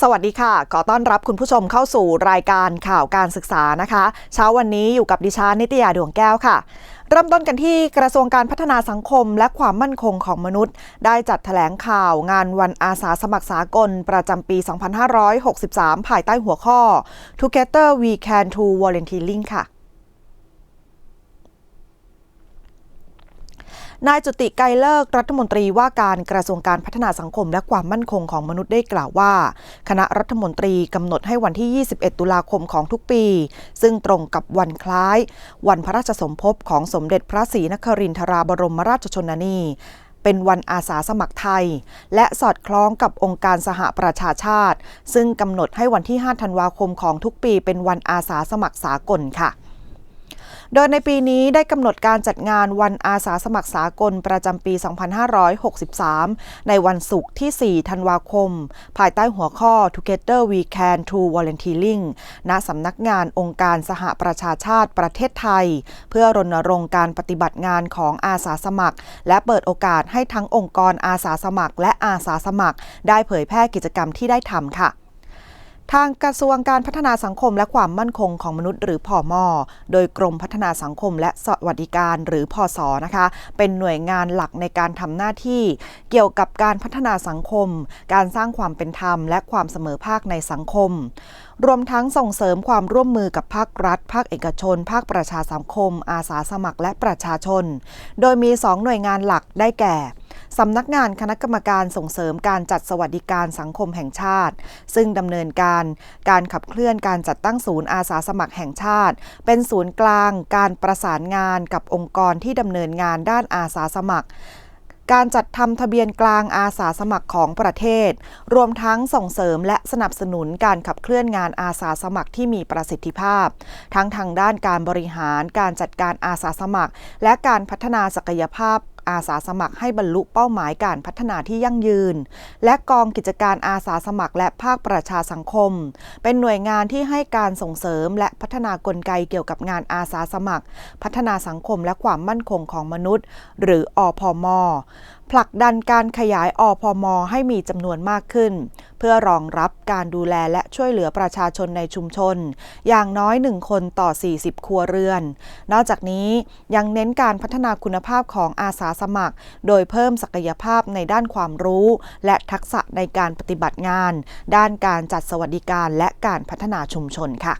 สวัสดีค่ะ ขอต้อนรับคุณผู้ชมเข้าสู่รายการข่าวการศึกษานะคะ เช้าวันนี้อยู่กับดิฉันนิตยาดวงแก้วค่ะ เริ่มต้นกันที่กระทรวงการพัฒนาสังคมและความมั่นคงของมนุษย์ ได้จัดแถลงข่าวงานวันอาสาสมัครสากลประจำปี 2563 ภายใต้หัวข้อ Together We Can to Volunteering ค่ะ นายจุติไกรเลิกรัฐมนตรีว่าการกระทรวงการพัฒนาสังคมและความมั่นคงของมนุษย์ได้กล่าวว่า คณะรัฐมนตรีกำหนดให้วันที่ 21 ตุลาคมของทุกปี ซึ่งตรงกับวันคล้าย วันพระราชสมภพของสมเด็จพระศรีนครินทราบรมราชชนนีเป็นวันอาสาสมัครไทย และสอดคล้องกับองค์การสหประชาชาติ ซึ่งกำหนดให้วันที่ 5 ธันวาคมของทุกปีเป็นวันอาสาสมัครสากลค่ะ โดยในปีนี้ได้กำหนดการจัดงานวันอาสาสมัครสากลประจำปี 2563 ในวันศุกร์ที่ 4 ธันวาคม ภายใต้หัวข้อ Together We Can to Volunteering ณสำนักงานองค์การสหประชาชาติประเทศไทย เพื่อรณรงค์การปฏิบัติงานของอาสาสมัคร และเปิดโอกาสให้ทั้งองค์กรอาสาสมัคร และอาสาสมัคร ได้เผยแพร่กิจกรรมที่ได้ทำค่ะ ทางกระทรวงการพัฒนาสังคมและความมั่นคงของมนุษย์หรือพอมอโดยกรมพัฒนาสังคมและสวัสดิการหรือพอสอนะคะ เป็นหน่วยงานหลักในการทำหน้าที่เกี่ยวกับการพัฒนาสังคม การสร้างความเป็นธรรม และความเสมอภาคในสังคม รวมทั้งส่งเสริมความร่วมมือกับภาครัฐ ภาคเอกชน ภาคประชาสังคม อาสาสมัครและประชาชน โดยมี 2 หน่วยงานหลักได้แก่ สำนักงานคณะกรรมการส่งเสริมการจัดสวัสดิการสังคมแห่งชาติ ซึ่งดำเนินการการขับเคลื่อนการจัดตั้งศูนย์อาสาสมัครแห่งชาติ เป็นศูนย์กลาง การประสานงานกับองค์กรที่ดำเนินงานด้านอาสาสมัครการจัดทำทะเบียนกลางอาสาสมัครของประเทศ รวมทั้งส่งเสริมและสนับสนุนการขับเคลื่อนงานอาสาสมัครที่มีประสิทธิภาพ ทั้งทางด้านการบริหาร การจัดการอาสาสมัคร และการพัฒนาศักยภาพ อาสาสมัครให้บรรลุเป้าหมายการพัฒนาที่ยั่งยืน และกองกิจการอาสาสมัครและภาคประชาสังคม เป็นหน่วยงานที่ให้การส่งเสริมและพัฒนากลไกเกี่ยวกับงานอาสาสมัคร พัฒนาสังคมและความมั่นคงของมนุษย์ หรืออพมผลักดันการขยายอพม ให้มีจำนวนมากขึ้น เพื่อรองรับการดูแลและช่วยเหลือประชาชนในชุมชน อย่างน้อยหนึ่งคนต่อ 40 ครัวเรือน นอกจากนี้ยังเน้นการพัฒนาคุณภาพของอาสาสมัคร โดยเพิ่มศักยภาพในด้านความรู้ และทักษะในการปฏิบัติงาน ด้านการจัดสวัสดิการและการพัฒนาชุมชนค่ะ